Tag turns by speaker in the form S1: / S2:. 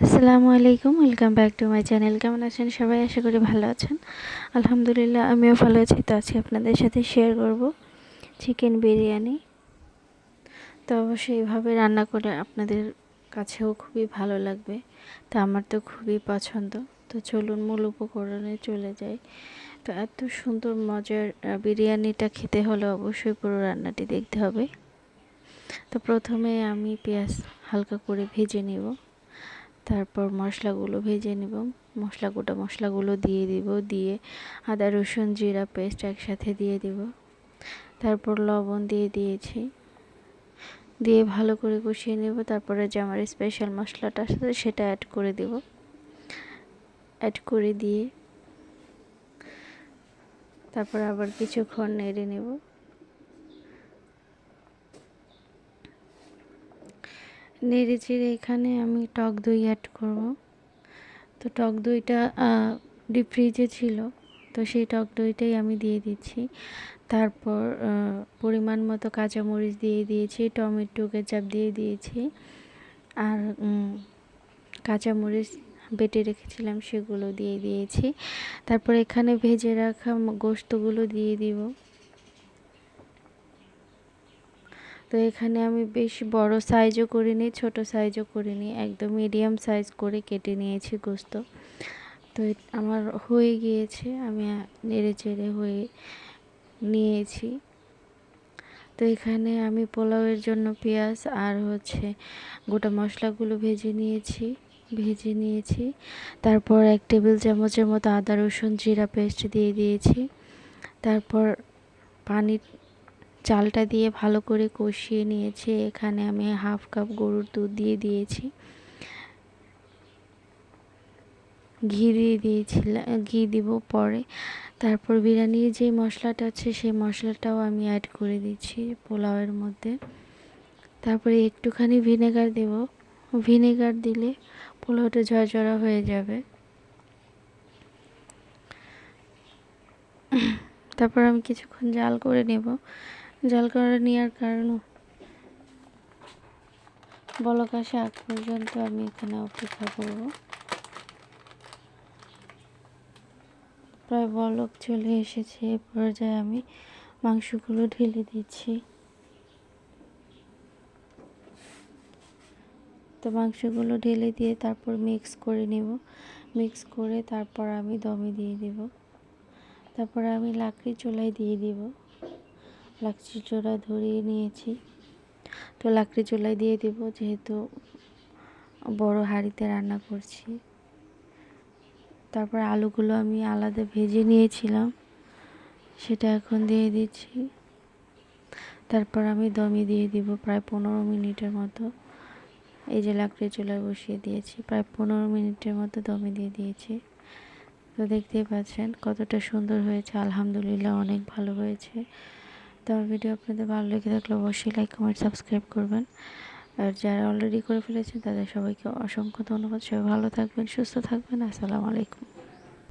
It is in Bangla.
S1: আসসালামু আলাইকুম, welcome back to my channel. কেমন আছেন সবাই? আশা করি ভালো আছেন। আলহামদুলিল্লাহ, আমিও ভালো আছি। তো আজকে আপনাদের সাথে শেয়ার করব চিকেন বিরিয়ানি। তো অবশ্যই এইভাবে রান্না করে আপনাদের কাছেও খুবই ভালো লাগবে। তো আমার তো খুবই পছন্দ। তো চলুন মূল উপকরণে চলে যাই। তো এত সুন্দর, মজার বিরিয়ানিটা খেতে হলে অবশ্যই পুরো রান্নাটি দেখতে হবে। তো প্রথমে আমি পেঁয়াজ হালকা করে ভেজে নেব। তারপর মশলাগুলো ভেজে নেব। মশলা গোটা মশলাগুলো দিয়ে দিব, দিয়ে আদা, রসুন, জিরা পেস্ট একসাথে দিয়ে দিব। তারপর লবণ দিয়ে দিয়েছি। দিয়ে ভালো করে কষিয়ে নেব, তারপরে যে আমার স্পেশাল মশলাটা আছে সেটা অ্যাড করে দেব। অ্যাড করে দিয়ে তারপর আবার কিছুক্ষণ নেড়ে নেব। নেড়ে চেড়ে এখানে আমি টক দই অ্যাড করব। তো টক দইটা ডিপ ফ্রিজে ছিল, তো সেই টক দইটাই আমি দিয়ে দিচ্ছি। তারপর পরিমাণ মতো কাঁচামরিচ দিয়ে দিয়েছি, টমেটো কেচাপ দিয়ে দিয়েছি, আর কাঁচামরিচ বেটে রেখেছিলাম, সেগুলো দিয়ে দিয়েছি। তারপর এখানে ভেজে রাখা গোস্তগুলো দিয়ে দিব। তো এখানে আমি বেশ বড় সাইজও করিনি ছোট সাইজও করিনি একদম মিডিয়াম সাইজ করে কেটে নিয়েছি গোস্ত। তো আমার হয়ে গিয়েছে, আমি নেড়ে চেড়ে হয়ে নিয়েছি। তো এখানে আমি পোলাওয়ের জন্য পেঁয়াজ আর হচ্ছে গোটা মশলাগুলো ভেজে নিয়েছি ভেজে নিয়েছি। তারপর এক টেবিল চামচের মতো আদা, রসুন, জিরা পেস্ট দিয়ে দিয়েছি। তারপর পানি চালটা দিয়ে ভালো করে কষিয়ে নিয়েছি। এখানে আমি হাফ কাপ গরুর দুধ দিয়ে দিয়েছি। ঘি দিয়ে দিয়েছিলাম ঘি দিব পরে। তারপর বিরিয়ানির যে মশলাটা আছে, সেই মশলাটাও আমি অ্যাড করে দিচ্ছি পোলাওয়ের মধ্যে। তারপরে একটুখানি ভিনেগার দেব। ভিনেগার দিলে পোলাওটা ঝরঝরা হয়ে যাবে। তারপর আমি কিছুক্ষণ জাল করে নেব। জাল করে নেওয়ার কারণ বলক আগ পর্যন্ত আমি এখানে অপেক্ষা করব। প্রায় বলক চলে এসেছে, এ পর্যায়ে আমি মাংসগুলো ঢেলে দিচ্ছি। তো মাংসগুলো ঢেলে দিয়ে তারপর মিক্স করে নেব। মিক্স করে তারপর আমি দমে দিয়ে দেব। তারপর আমি লাকড়ি চুলায় দিয়ে দিব। লাকড়ি চোড়া ধরিয়ে নিয়েছি। তো লাকড়ি চুলায় দিয়ে দিব যেহেতু বড় হাঁড়িতে রান্না করছি। তারপর আলুগুলো আমি আলাদা ভেজে নিয়েছিলাম, সেটা এখন দিয়ে দিচ্ছি। তারপর আমি দমে দিয়ে দিব প্রায় পনেরো মিনিটের মতো। এই যে লাকড়ি চুলায় বসিয়ে দিয়েছি, প্রায় পনেরো মিনিটের মতো দমে দিয়ে দিয়েছি। তো দেখতেই পাচ্ছেন কতটা সুন্দর হয়েছে, আলহামদুলিল্লাহ অনেক ভালো হয়েছে। তো আমার ভিডিও আপনাদের ভালো লেগে থাকলে অবশ্যই লাইক কমেন্ট সাবস্ক্রাইব করবেন। আর যারা অলরেডি করে ফেলেছেন, তাদের সবাইকে অসংখ্য ধন্যবাদ। সবাই ভালো থাকবেন, সুস্থ থাকবেন। আসসালামু আলাইকুম।